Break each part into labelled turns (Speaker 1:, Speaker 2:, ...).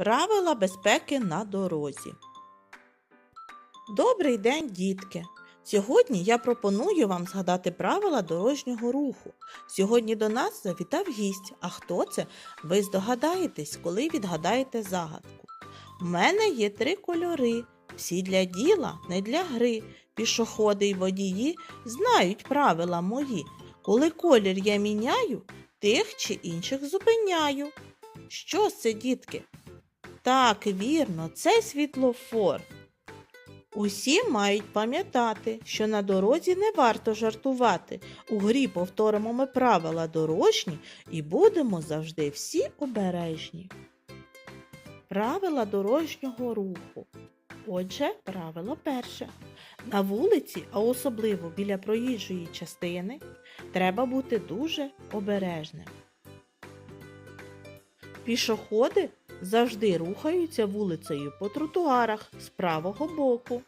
Speaker 1: Правила безпеки на дорозі. Добрий день, дітки! Сьогодні я пропоную вам згадати правила дорожнього руху. Сьогодні до нас завітав гість. А хто це? Ви здогадаєтесь, коли відгадаєте загадку. У мене є три кольори. Всі для діла, не для гри. Пішоходи й водії знають правила мої. Коли колір я міняю, тих чи інших зупиняю. Що це, дітки? Так, вірно, це світлофор. Усі мають пам'ятати, що на дорозі не варто жартувати. У грі повторимо ми правила дорожні і будемо завжди всі обережні. Правила дорожнього руху. Отже, правило перше. На вулиці, а особливо біля проїжджої частини, треба бути дуже обережним. Пішоходи завжди рухаються вулицею по тротуарах з правого боку.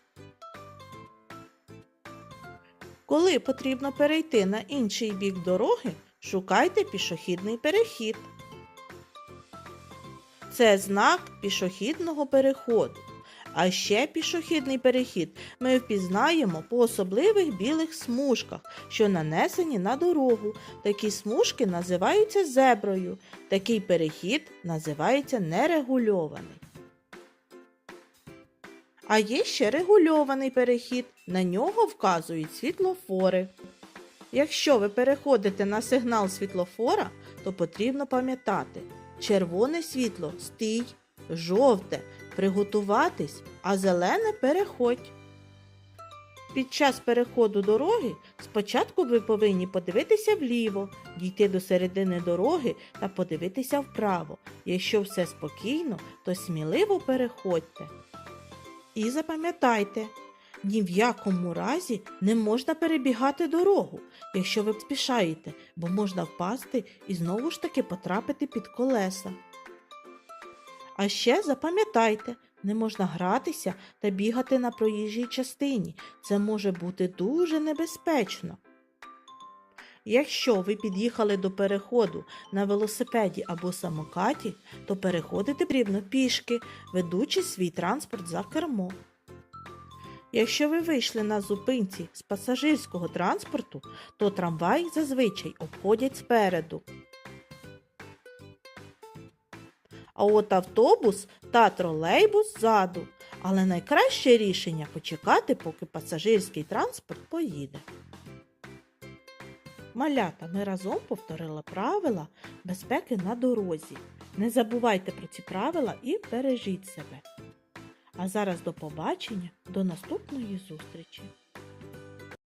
Speaker 1: Коли потрібно перейти на інший бік дороги, шукайте пішохідний перехід. Це знак пішохідного переходу. А ще пішохідний перехід ми впізнаємо по особливих білих смужках, що нанесені на дорогу. Такі смужки називаються зеброю. Такий перехід називається нерегульований. А є ще регульований перехід. На нього вказують світлофори. Якщо ви переходите на сигнал світлофора, то потрібно пам'ятати: червоне світло стій, жовте приготуватись, а зелене переходь. Під час переходу дороги спочатку ви повинні подивитися вліво, дійти до середини дороги та подивитися вправо. Якщо все спокійно, то сміливо переходьте. І запам'ятайте, ні в якому разі не можна перебігати дорогу, якщо ви спішаєте, бо можна впасти і знову ж таки потрапити під колеса. А ще запам'ятайте, не можна гратися та бігати на проїжджій частині. Це може бути дуже небезпечно. Якщо ви під'їхали до переходу на велосипеді або самокаті, то переходити потрібно пішки, ведучи свій транспорт за кермо. Якщо ви вийшли на зупинці з пасажирського транспорту, то трамвай зазвичай обходять спереду. А от автобус та тролейбус ззаду. Але найкраще рішення почекати, поки пасажирський транспорт поїде. Малята, ми разом повторили правила безпеки на дорозі. Не забувайте про ці правила і бережіть себе. А зараз до побачення, до наступної зустрічі!